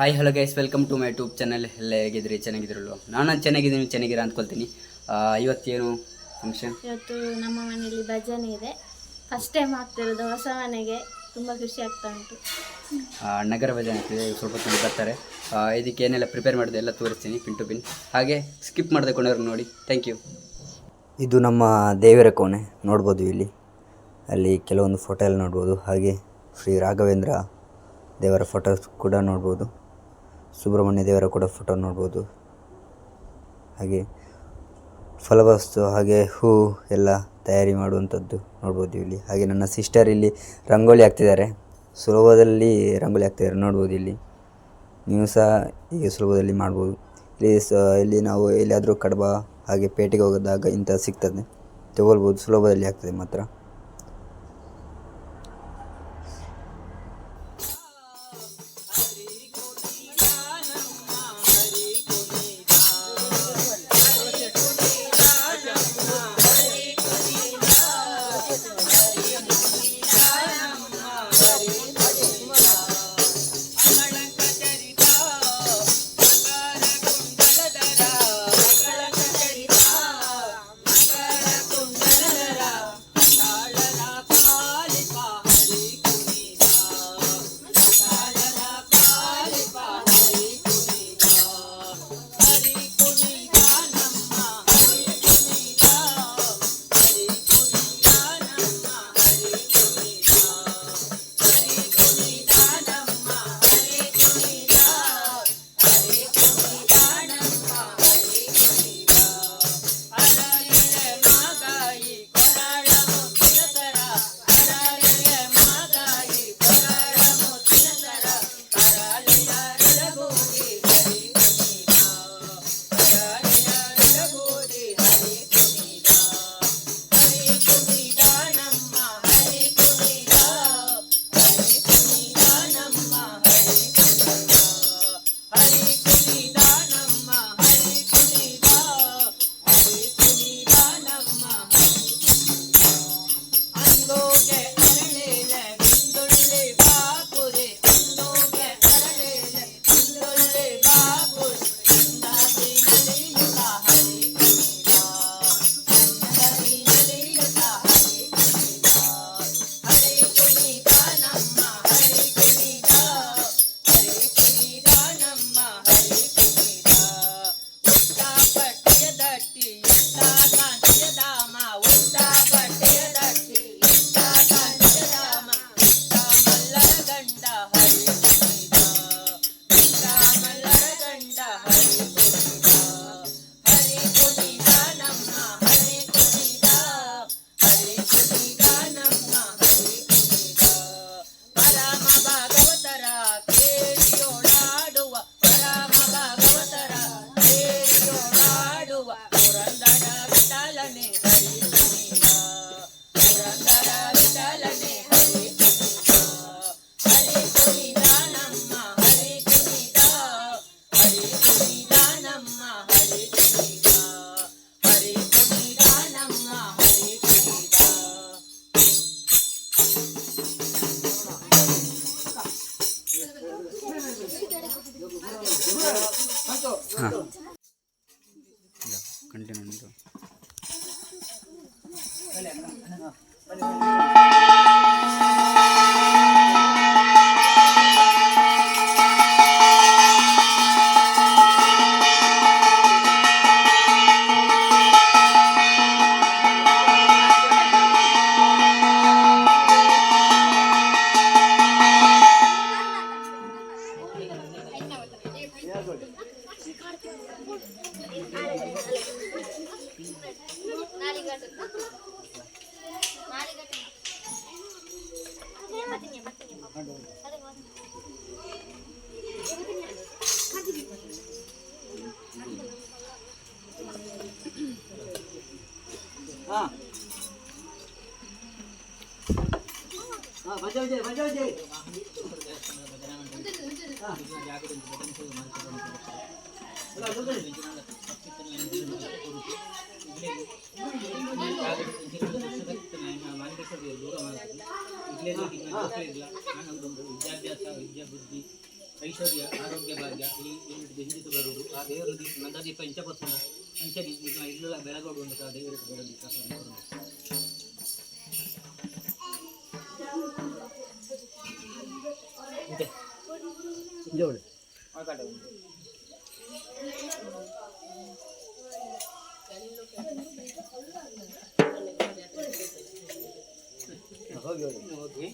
Hi hello guys welcome to my YouTube channel ಎಲ್ಲ ಹೇಗಿದ್ರಿ ಚೆನ್ನಾಗಿದ್ರಲ್ವ ನಾನು ಚೆನ್ನಾಗಿದ್ದೀನಿ ಚೆನ್ನಾಗಿರ ಅಂದ್ಕೊಳ್ತೀನಿ ಆ, ಇವತ್ತೇನು ಫಂಕ್ಷನ್ ಇವತ್ತು ನಮ್ಮ ಮನೆಯಲ್ಲಿ ಭಜನೆ ಇದೆ. ಫಸ್ಟ್ ಟೈಮ್ ಆಗ್ತಿರೋದು ಹೊಸ ಮನೆಗೆ ತುಂಬ ಖುಷಿ ಆಗ್ತಾ ಉಂಟು. ನಗರ ಭಜನೆ ಆಗ್ತಿದೆ ಸ್ವಲ್ಪ ತುಂಬ ಬರ್ತಾರೆ. ಆ, ಇದಕ್ಕೆ ಏನೆಲ್ಲ ಪ್ರಿಪೇರ್ ಮಾಡಿದೆ ಎಲ್ಲ ತೋರಿಸ್ತೀನಿ ಪಿನ್ ಟು ಪಿನ್ ಹಾಗೆ ಸ್ಕಿಪ್ ಮಾಡಿದೆ ಕೊಂಡವ್ರಿಗೆ ನೋಡಿ. ಥ್ಯಾಂಕ್ ಯು ಇದು ನಮ್ಮ ದೇವರ ಕೋಣೆ ನೋಡ್ಬೋದು ಇಲ್ಲಿ. ಅಲ್ಲಿ ಕೆಲವೊಂದು ಫೋಟೋ ಎಲ್ಲ ನೋಡ್ಬೋದು. ಹಾಗೆ ಶ್ರೀ ರಾಘವೇಂದ್ರ ದೇವರ ಫೋಟೋಸ್ ಕೂಡ ನೋಡ್ಬೋದು. ಸುಬ್ರಹ್ಮಣ್ಯ ದೇವರ ಕೂಡ ಫೋಟೋ ನೋಡ್ಬೋದು. ಹಾಗೆ ಫಲವಸ್ತು ಹಾಗೆ ಹೂ ಎಲ್ಲ ತಯಾರಿ ಮಾಡುವಂಥದ್ದು ನೋಡ್ಬೋದು ಇಲ್ಲಿ. ಹಾಗೆ ನನ್ನ ಸಿಸ್ಟರ್ ಇಲ್ಲಿ ರಂಗೋಲಿ ಹಾಕ್ತಿದ್ದಾರೆ. ಸುಲಭದಲ್ಲಿ ರಂಗೋಲಿ ಹಾಕ್ತಿದ್ದಾರೆ ನೋಡ್ಬೋದು ಇಲ್ಲಿ. ನೀವು ಸಹ ಹೀಗೆ ಸುಲಭದಲ್ಲಿ ಮಾಡ್ಬೋದು. ಇಲ್ಲಿ ಸ, ಇಲ್ಲಿ ನಾವು ಎಲ್ಲಿಯಾದರೂ ಕಡಬ, ಹಾಗೆ ಪೇಟೆಗೆ ಹೋಗೋದಾಗ ಇಂಥ ಸಿಗ್ತದೆ. ತಗೊಳ್ಬೋದು, ಸುಲಭದಲ್ಲಿ ಆಗ್ತದೆ ಮಾತ್ರ. ಹಾಂ ભજવજે ભજવજે ವಿದ್ಯಾಭ್ಯಾಸ ವಿದ್ಯಾಬುದ್ಧಿ ಐಶ್ವರ್ಯ ಆರೋಗ್ಯ ಭಾಗ್ಯ ಈ ಇಂದು ಬೆಂದಿತು ಬರುವುದು ಆ ದೇವರು ನಂದಾದೀಪ ಇಂಚಪತ್ತುಂಡ ಅಂಚನೆ ಈಗ ಇಲ್ಲ. ಬೆಳಗೋಡು ಆ ದೇವರಿಗೆ ಬೆಳದೀಪ ಜೋಳು ಹೋಗಿ ಹೋಗಿ ಹೋಗಿ